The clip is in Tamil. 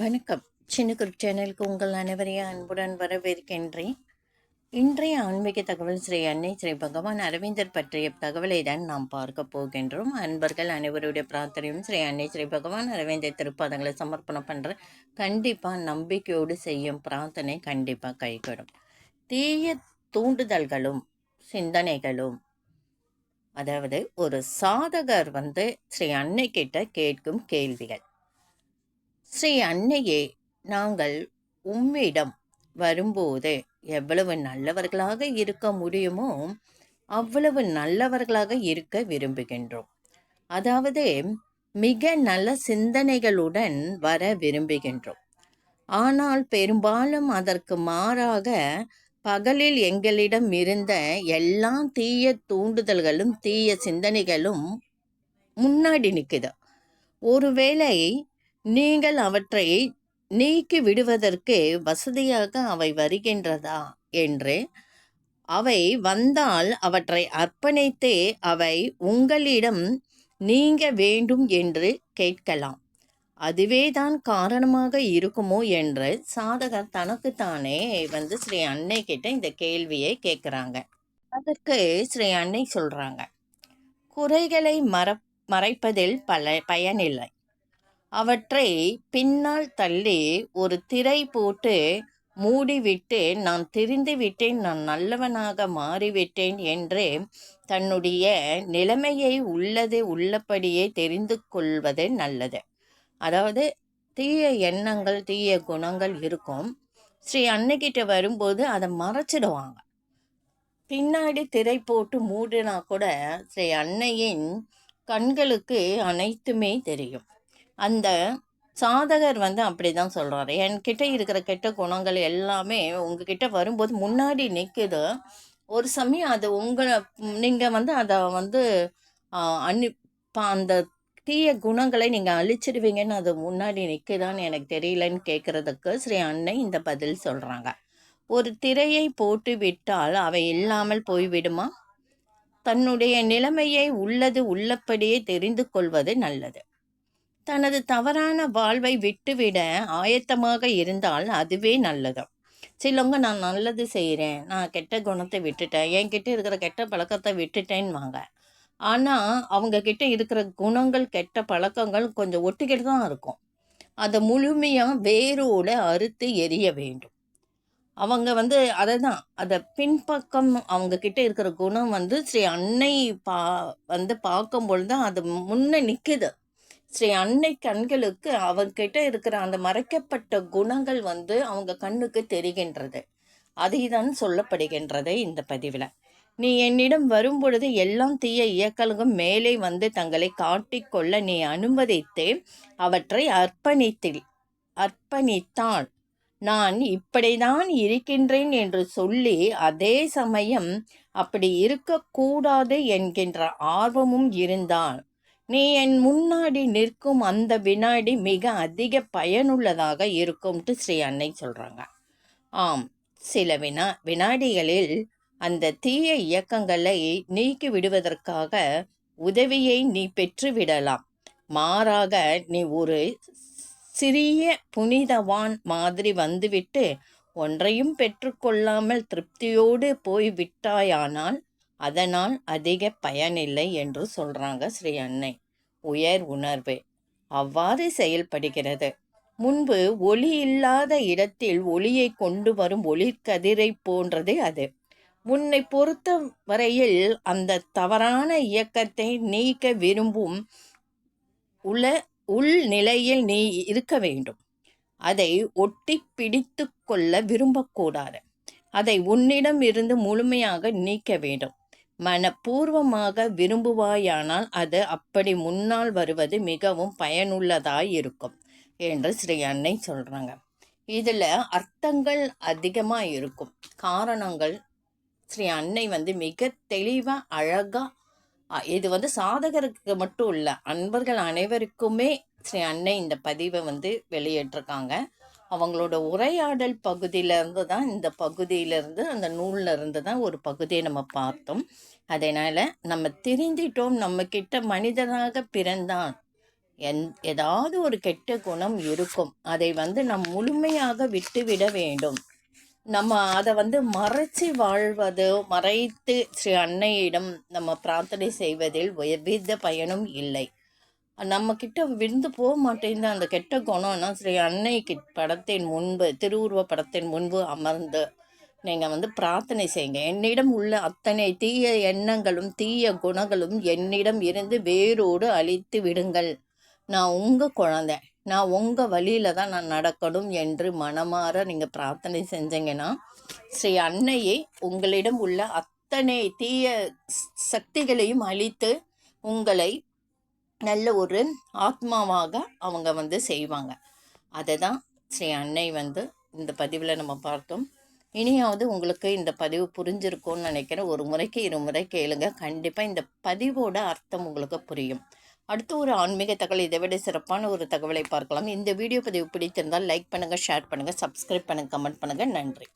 வணக்கம். சின்ன குரூப் சேனலுக்கு உங்கள் அனைவரையும் அன்புடன் வரவேற்கின்றேன். இன்றைய ஆன்மீக தகவல் ஸ்ரீ அன்னை ஸ்ரீ பகவான் அரவிந்தர் பற்றிய தகவலை தான் நாம் பார்க்க போகின்றோம். அன்பர்கள் அனைவருடைய பிரார்த்தனையும் ஸ்ரீ அன்னை ஸ்ரீ பகவான் அரவிந்தர் திருப்பாதங்களை சமர்ப்பணம் பண்ணுற கண்டிப்பாக நம்பிக்கையோடு செய்யும் பிரார்த்தனை கண்டிப்பாக கைகூடும். தீய தூண்டுதல்களும் சிந்தனைகளும் அதாவது ஒரு சாதகர் வந்து ஸ்ரீ அன்னை கிட்ட கேட்கும் கேள்விகள். ஸ்ரீ அன்னையே நாங்கள் உம்மிடம் வரும்போது எவ்வளவு நல்லவர்களாக இருக்க முடியுமோ அவ்வளவு நல்லவர்களாக இருக்க விரும்புகின்றோம். அதாவது மிக நல்ல சிந்தனைகளுடன் வர விரும்புகின்றோம். ஆனால் பெரும்பாலும் அதற்கு மாறாக பகலில் எங்களிடம் இருந்த எல்லா தீய தூண்டுதல்களும் தீய சிந்தனைகளும் முன்னாடி நிற்குது ஒருவேளை நீங்கள் அவற்றை நீக்கி விடுவதற்கு வசதியாக அவை வருகின்றதா? என்று. அவை வந்தால் அவற்றை அர்ப்பணித்தே அவை உங்களிடம் நீங்க வேண்டும் என்று கேட்கலாம். அதுவே தான் காரணமாக இருக்குமோ என்று சாதகர் தனக்குத்தானே வந்து ஸ்ரீ அன்னை கிட்ட இந்த கேள்வியை கேட்குறாங்க. அதற்கு ஸ்ரீ அன்னை சொல்றாங்க. குறைகளை மற மறைப்பதில் பல பயனில்லை. அவற்றை பின்னால் தள்ளி ஒரு திரை போட்டு மூடிவிட்டு நான் திரிந்து விட்டேன் நான் நல்லவனாக மாறிவிட்டேன் என்று தன்னுடைய நிலைமையை உள்ளது உள்ளபடியே தெரிந்து கொள்வது நல்லது. அதாவது தீய எண்ணங்கள் தீய குணங்கள் இருக்கும். ஸ்ரீ அன்னைக்கிட்ட வரும்போது அதை மறைச்சிடுவாங்க. பின்னாடி திரை போட்டு மூடினா கூட ஸ்ரீ அன்னையின் கண்களுக்கு அனைத்துமே தெரியும். அந்த சாதகர் வந்து அப்படி தான் சொல்கிறாரு என்கிட்ட இருக்கிற கெட்ட குணங்கள் எல்லாமே உங்ககிட்ட வரும்போது முன்னாடி நிற்குது ஒரு சமயம் அது உங்களை நீங்கள் வந்து அதை வந்து அன்னி அந்த தீய குணங்களை நீங்கள் அழிச்சிடுவீங்கன்னு அது முன்னாடி நிற்குதான்னு எனக்கு தெரியலன்னு கேட்குறதுக்கு ஸ்ரீ அன்னை இந்த பதில் சொல்கிறாங்க ஒரு திரையை போட்டு விட்டால் அவை இல்லாமல் போய்விடுமா? தன்னுடைய நிலைமையை உள்ளது உள்ளபடியே தெரிந்து கொள்வது நல்லது. தனது தவறான வாழ்வை விட்டுவிட ஆயத்தமாக இருந்தால் அதுவே நல்லது சிலவங்க நான் நல்லது செய்கிறேன் நான் கெட்ட குணத்தை விட்டுட்டேன். என்கிட்ட இருக்கிற கெட்ட பழக்கத்தை விட்டுட்டேன்னு ஆனால் அவங்க கிட்ட இருக்கிற குணங்கள் கெட்ட பழக்கங்கள் கொஞ்சம் ஒட்டிக்கிட்டு தான் இருக்கும். அதை முழுமையாக வேரோடு அறுத்து எரிய வேண்டும். அவங்க வந்து அதை தான் அதை பின்பக்கம் அவங்க கிட்ட இருக்கிற குணம் வந்து ஸ்ரீ அன்னை பா வந்து பார்க்கும் பொழுது அது முன்னே நிற்குது ஸ்ரீ அன்னை கண்களுக்கு அவர்கிட்ட இருக்கிற அந்த மறைக்கப்பட்ட குணங்கள் வந்து அவங்க கண்ணுக்கு தெரிகின்றது. அதை தான் சொல்லப்படுகின்றது இந்த பதிவில். நீ என்னிடம் வரும்பொழுது எல்லாம் தீய இயக்கங்களும் மேலே வந்து தங்களை காட்டிக்கொள்ள நீ அனுமதித்து அவற்றை அர்ப்பணித்தில் அர்ப்பணித்தான். நான் இப்படிதான் இருக்கின்றேன் என்று சொல்லி அதே சமயம் அப்படி இருக்கக்கூடாது என்கின்ற ஆர்வமும் இருந்தான். நீ என் முன்னாடி நிற்கும் அந்த வினாடி மிக அதிக பயனுள்ளதாக இருக்கும்ட்டு ஸ்ரீ அன்னை சொல்கிறாங்க ஆம் சில வினா வினாடிகளில் அந்த தீய இயக்கங்களை நீக்கி விடுவதற்காக உதவியை நீ பெற்றுவிடலாம். மாறாக நீ ஒரு சிறிய புனிதவான் மாதிரி வந்துவிட்டு ஒன்றையும் பெற்றுக்கொள்ளாமல் திருப்தியோடு போய்விட்டாயானால் அதனால் அதிக பயனில்லை என்று சொல்கிறாங்க ஸ்ரீ அன்னை. உயர் உணர்வு. அவ்வாறு செயல்படுகிறது. முன்பு ஒளி இல்லாத இடத்தில் ஒளியை கொண்டு வரும் ஒளிக்கதிரை போன்றது அது. உன்னை பொறுத்த வரையில் அந்த தவறான இயக்கத்தை நீக்க விரும்பும் உல உள் நிலையில் நீ இருக்க வேண்டும். அதை ஒட்டி பிடித்து கொள்ள விரும்பக்கூடாது. அதை உன்னிடம் இருந்து முழுமையாக நீக்க வேண்டும். மனப்பூர்வமாக விரும்புவாயானால் அது அப்படி முன்னால் வருவது மிகவும் பயனுள்ளதாய் இருக்கும் என்று ஸ்ரீ அன்னை சொல்கிறாங்க இதில் அர்த்தங்கள் அதிகமாக இருக்கும் காரணங்கள் ஸ்ரீ அன்னை வந்து மிக தெளிவாக அழகாக இது வந்து சாதகருக்கு மட்டும் இல்லை அன்பர்கள் அனைவருக்குமே ஸ்ரீ அன்னை இந்த பதிவை வந்து வெளியிட்டிருக்காங்க. அவங்களோட உரையாடல் பகுதியிலேருந்து தான் இந்த பகுதியிலேருந்து அந்த நூலில் இருந்து தான் ஒரு பகுதியை நம்ம பார்த்தோம். அதனால் நம்ம தெரிந்திட்டோம் நம்ம மனிதனாக பிறந்தான். எந் ஏதாவது ஒரு கெட்ட குணம் இருக்கும். அதை வந்து நம் முழுமையாக விட்டுவிட வேண்டும். நம்ம அதை வந்து மறைச்சி வாழ்வதோ மறைத்து ஸ்ரீ அன்னையிடம் நம்ம பிரார்த்தனை செய்வதில் எவ்வித பயனும் இல்லை. நம்ம கிட்ட விழுந்து போக மாட்டேங்குது. அந்த கெட்ட குணம்னா ஸ்ரீ அன்னைக்கு படத்தின் முன்பு திருவுருவ படத்தின் முன்பு அமர்ந்து நீங்கள் வந்து பிரார்த்தனை செய்யுங்க. என்னிடம் உள்ள அத்தனை தீய எண்ணங்களும் தீய குணங்களும் என்னிடம் இருந்து வேரோடு அழித்து விடுங்கள். நான் உங்கள் குழந்தை. நான் உங்கள் வழியில் தான் நான் நடக்கணும் என்று மனமாற நீங்கள் பிரார்த்தனை செஞ்சீங்கன்னா ஸ்ரீ அன்னையை உங்களிடம் உள்ள அத்தனை தீய சக்திகளையும் அழித்து உங்களை நல்ல ஒரு ஆத்மாவாக அவங்க வந்து செய்வாங்க. அதை தான் ஸ்ரீ அன்னை வந்து இந்த பதிவில் நம்ம பார்த்தோம். இனியாவது உங்களுக்கு இந்த பதிவு புரிஞ்சிருக்கும்னு நினைக்கிறேன். ஒரு முறைக்கு இருமுறை கேளுங்க. கண்டிப்பாக இந்த பதிவோட அர்த்தம் உங்களுக்கு புரியும். அடுத்து ஒரு ஆன்மீக தகவல் இதை விட சிறப்பான ஒரு தகவலை பார்க்கலாம். இந்த வீடியோ பதிவு பிடித்திருந்தால் லைக் பண்ணுங்கள் ஷேர் பண்ணுங்கள் சப்ஸ்கிரைப் பண்ணுங்கள் கமெண்ட் பண்ணுங்கள் நன்றி.